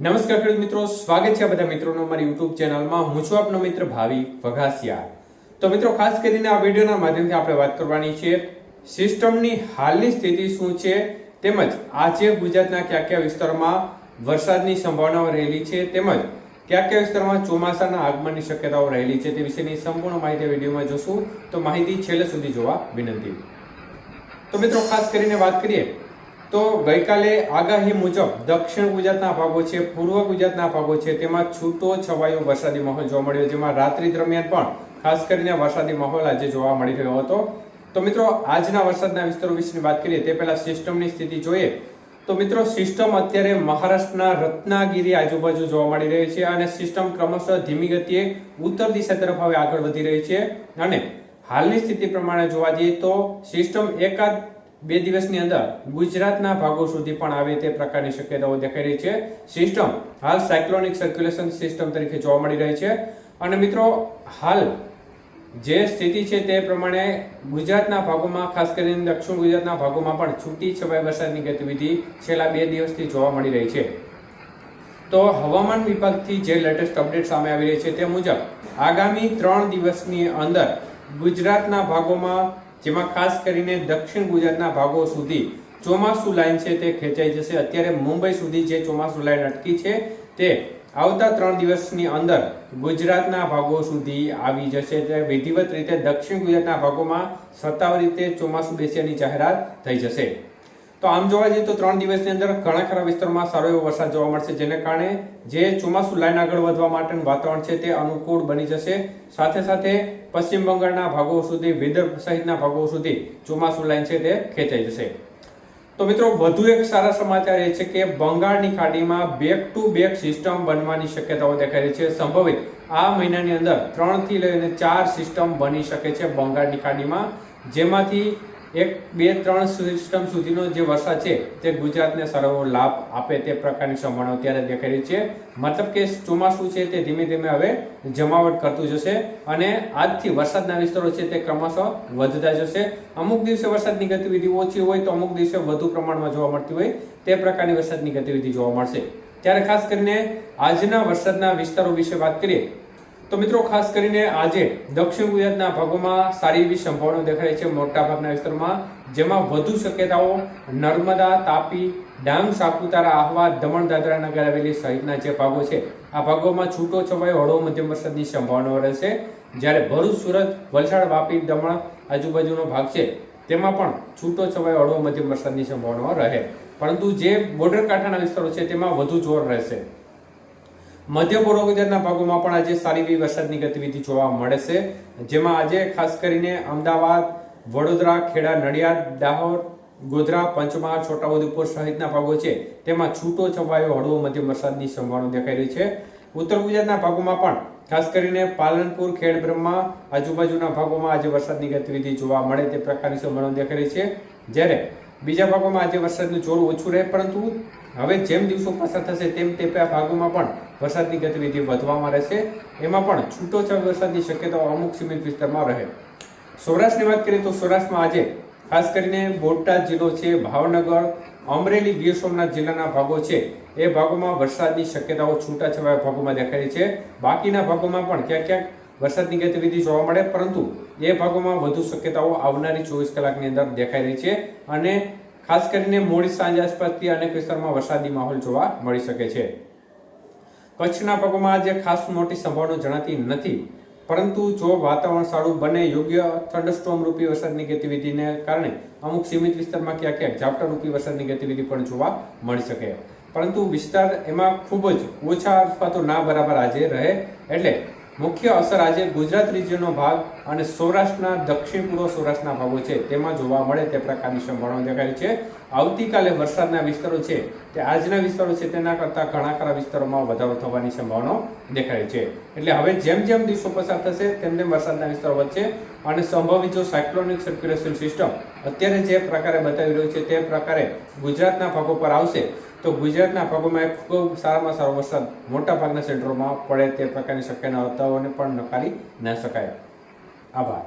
નમસ્કાર ખેડૂત મિત્રો, સ્વાગત છે બધા મિત્રોનો મારી યુટ્યુબ ચેનલમાં. હું છું આપનો મિત્ર ભાવિ વઘાસિયા. તો મિત્રો, ખાસ કરીને આ વિડીયોના માધ્યમથી આપણે વાત કરવાની છે, સિસ્ટમની હાલની સ્થિતિ શું છે, તેમજ આજે ગુજરાતના કયા કયા વિસ્તારોમાં વરસાદની સંભાવનાઓ રહેલી છે, તેમજ કયા કયા વિસ્તારમાં ચોમાસાના આગમનની શક્યતાઓ રહેલી છે, તે વિશેની સંપૂર્ણ માહિતી વિડીયોમાં જોશું. તો માહિતી છેલ્લે સુધી જોવા વિનંતી. તો મિત્રો, ખાસ કરીને વાત કરીએ તો ગઈકાલે આગાહી મુજબ દક્ષિણ ગુજરાતના ભાગો છે, પૂર્વ ગુજરાતના ભાગો છે, તેમાં છૂટો છવાયો વરસાદી માહોલ જોવા મળ્યો, જેમાં રાત્રિ દરમિયાન પણ ખાસ કરીને વરસાદી માહોલ આજે જોવા મળી રહ્યો હતો. તો મિત્રો, આજના વરસાદના વિસ્તારો વિશેની વાત કરીએ, તે પહેલા સિસ્ટમની સ્થિતિ જોઈએ. તો મિત્રો, સિસ્ટમ અત્યારે મહારાષ્ટ્રના રત્નાગીરી આજુબાજુ જોવા મળી રહી છે અને સિસ્ટમ ક્રમશઃ ધીમી ગતિએ ઉત્તર દિશા તરફ હવે આગળ વધી રહી છે. અને હાલની સ્થિતિ પ્રમાણે જોવા જઈએ તો સિસ્ટમ એકાદ બે દિવસની અંદર ગુજરાતના ભાગો સુધી પણ આવે તે પ્રકારની શક્યતાઓ દેખાઈ રહી છે. સિસ્ટમ, હાલ સાયક્લોનિક સર્ક્યુલેશન સિસ્ટમ તરીકે જોવા મળી રહી છે. અને મિત્રો, હાલ જે સ્થિતિ છે તે પ્રમાણે ગુજરાતના ભાગોમાં, ખાસ કરીને દક્ષિણ ગુજરાતના ભાગોમાં પણ છૂટી છવાઈ વરસાદની ગતિવિધિ છેલ્લા બે દિવસથી જોવા મળી રહી છે. તો હવામાન વિભાગથી જે લેટેસ્ટ અપડેટ સામે આવી રહી છે તે મુજબ આગામી ત્રણ દિવસની અંદર ગુજરાતના ભાગોમાં જેમાં ખાસ કરીને દક્ષિણ ગુજરાતના ભાગો સુધી ચોમાસુ લાઇન છે તે ખેંચાઈ જશે. અત્યારે મુંબઈ સુધી જે ચોમાસુ લાઇન અટકી છે તે આવતા ત્રણ દિવસની અંદર ગુજરાતના ભાગો સુધી આવી જશે. એટલે વિધિવત રીતે દક્ષિણ ગુજરાતના ભાગોમાં સત્તાવાર રીતે ચોમાસુ બેસ્યાની જાહેરાત થઈ જશે. તો આમ જોવા જઈએ તો ત્રણ દિવસની અંદર ઘણા ખરા વિસ્તારોમાં સારો એવો વરસાદ જોવા મળશે, જેને કારણે જે ચોમાસું લાઈન આગળ વધવા માટેનું વાતાવરણ છે તે અનુકૂળ બની જશે. સાથે સાથે પશ્ચિમ બંગાળના ભાગો સુધી, વિદર્ભ સહિતના ભાગો સુધી ચોમાસું લાઈન છે તે ખેંચાઈ જશે. તો મિત્રો, વધુ એક સારા સમાચાર એ છે કે બંગાળની ખાડીમાં બેક ટુ બેક સિસ્ટમ બનવાની શક્યતાઓ દેખાઈ રહી છે. સંભવિત આ મહિનાની અંદર ત્રણથી લઈને ચાર સિસ્ટમ બની શકે છે બંગાળની ખાડીમાં, જેમાંથી એક, બે, ત્રણ સિસ્ટમ સુધીનો જે વરસાદ છે તે ગુજરાતને સર્વો લાભ આપે તે પ્રકારની સંભાવના અત્યારે દેખાઈ રહી છે. મતલબ કે ચોમાસું છે તે ધીમે ધીમે હવે જમાવટ કરતું જશે અને આજથી વરસાદના વિસ્તારો છે તે ક્રમશઃ વધતા જશે. અમુક દિવસે વરસાદની ગતિવિધિ ઓછી હોય તો અમુક દિવસે વધુ પ્રમાણમાં જોવા મળતી હોય તે પ્રકારની વરસાદની ગતિવિધિ જોવા મળશે. ત્યારે ખાસ કરીને આજના વરસાદના વિસ્તારો વિશે વાત કરીએ તો મિત્રો, ખાસ કરીને આજે દક્ષિણ ગુજરાતના ભાગોમાં સારી એવી સંભાવના દેખાય છે મોટા ભાગના વિસ્તારોમાં, જેમાં વધુ શક્યતાઓ નર્મદા, તાપી, ડાંગ, સાપુતારા, આહવા, દમણ, દાદરા નગર હવેલી સહિતના જે ભાગો છે, આ ભાગોમાં છૂટો છવાયો હળવો મધ્યમ વરસાદની સંભાવનાઓ રહેશે. જ્યારે ભરૂચ, સુરત, વલસાડ, વાપી, દમણ આજુબાજુનો ભાગ છે, તેમાં પણ છૂટો છવાયો હળવો મધ્યમ વરસાદની સંભાવનાઓ રહે. પરંતુ જે બોર્ડર કાંઠાના વિસ્તારો છે, તેમાં વધુ જોર રહેશે. મધ્ય પૂર્વ ગુજરાતના ભાગોમાં પણ આજે સારી એવી વરસાદની ગતિવિધિ જોવા મળે છે. જેમાં આજે ખાસ કરીને અમદાવાદ, વડોદરા, ખેડા, નડિયાદ, દાહોદ, ગોધરા, પંચમહાલ, છોટાઉદેપુર સહિતના ભાગો છે. તેમાં છૂટો છવાયો હળવો મધ્યમ વરસાદની સંભાવના દેખાઈ રહી છે. ઉત્તર ગુજરાતના ભાગોમાં પણ ખાસ કરીને પાલનપુર ખેડ બ્રહ્મા આજુબાજુના ભાગોમાં આજે વરસાદની ગતિવિધિ જોવા મળે તે પ્રકારની સંભાવના દેખાઈ રહી છે. જ્યારે બીજા ભાગોમાં આજે વરસાદનું જોર ઓછું રહે, પરંતુ હવે જેમ દિવસો પસાર થશે તેમ તે ભાગોમાં પણ વરસાદની ગતિવિધિ વધવામાં રહેશે. એમાં પણ છૂટો છવાયો વરસાદની શક્યતાઓ અમુક સીમિત વિસ્તારમાં રહે. સૌરાષ્ટ્રની વાત કરીએ તો સૌરાષ્ટ્રમાં આજે ખાસ કરીને બોટાદ જિલ્લો છે, ભાવનગર, અમરેલી, ગીર સોમનાથ જિલ્લાના ભાગો છે. એ ભાગોમાં વરસાદની શક્યતાઓ છૂટાછવાયા ભાગોમાં દેખાઈ છે. બાકીના ભાગોમાં પણ ક્યાંક ક્યાંક વરસાદની ગતિવિધિ જોવા મળે, પરંતુ એ ભાગોમાં વધુ શક્યતાઓ આવનારી ચોવીસ કલાકની અંદર દેખાઈ રહી છે. અને ખાસ કરીને મોડી સાંજ આસપાસથી અનેક વિસ્તારમાં વરસાદી માહોલ જોવા મળી શકે છે. કચ્છના ભાગોમાં આજે ખાસ મોટી સંભાવના જણાતી નથી, પરંતુ જો વાતાવરણ સારું બને, યોગ્ય થંડરસ્ટોમ રૂપી વરસાદની ગતિવિધિને કારણે અમુક સીમિત વિસ્તારમાં ક્યાંક ક્યાંક ઝાપટા રૂપી વરસાદની ગતિવિધિ પણ જોવા મળી શકે. પરંતુ વિસ્તાર એમાં ખૂબ જ ઓછા અથવા તો ના બરાબર આજે રહે, એટલે મુખ્ય અસર આજે ગુજરાત રિજિયનનો ભાગ અને સૌરાષ્ટ્રના દક્ષિણ પૂર્વ સૌરાષ્ટ્રના ભાગો છે. તેમાં જોવા મળે તે પ્રકારની સંભાવના દેખાય છે. આવતીકાલે વરસાદના વિસ્તારો છે તે આજના વિસ્તારો છે તેના કરતાં ઘણા ખરા વિસ્તારોમાં વધારો થવાની સંભાવના દેખાય છે. એટલે હવે જેમ જેમ દિવસો પસાર થશે તેમ તેમ વરસાદના વિસ્તારો વધશે અને સંભવિત જો સાયક્લોનિક સર્ક્યુલેશન સિસ્ટમ અત્યારે જે પ્રકારે બતાવી રહ્યું છે તે પ્રકારે ગુજરાતના ભાગો પર આવશે. તો ગુજરાતના ભાગોમાં ખૂબ સારામાં સારો વરસાદ મોટા ભાગના સેન્ટરોમાં પડે તે પ્રકારની શક્યતાઓને પણ નકારી ન શકાય. આભાર.